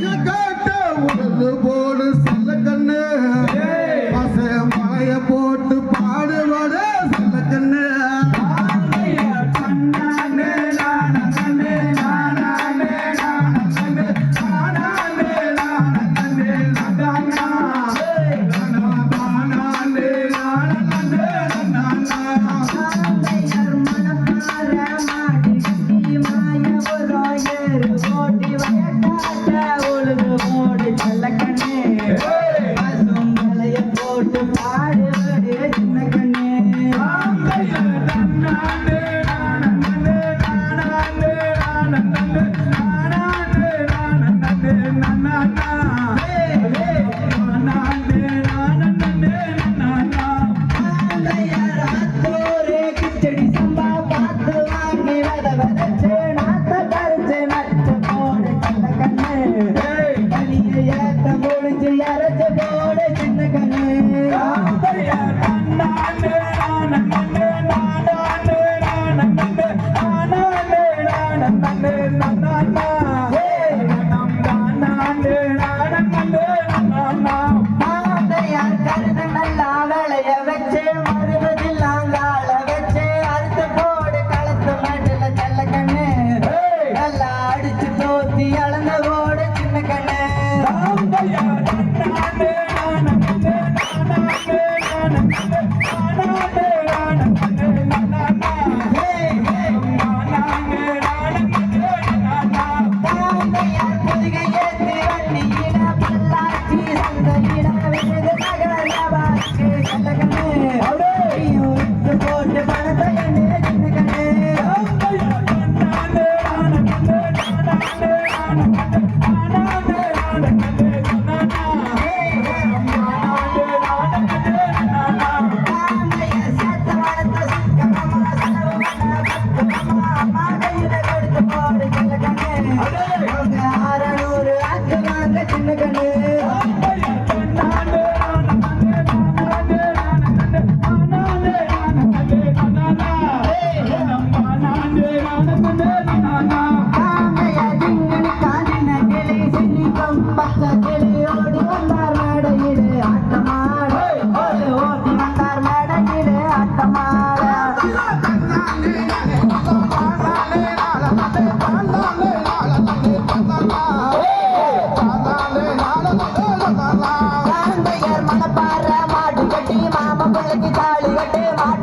You're good.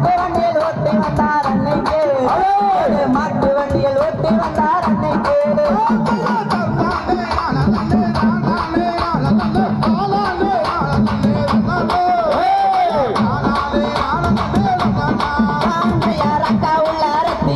மாட்டு வண்டியில் ஓட்டி வந்தார் அன்னைக்கு. மாட்டு வண்டியில் ஓட்டி வந்தார் அன்னைக்கு. அக்கா உள்ள அரசி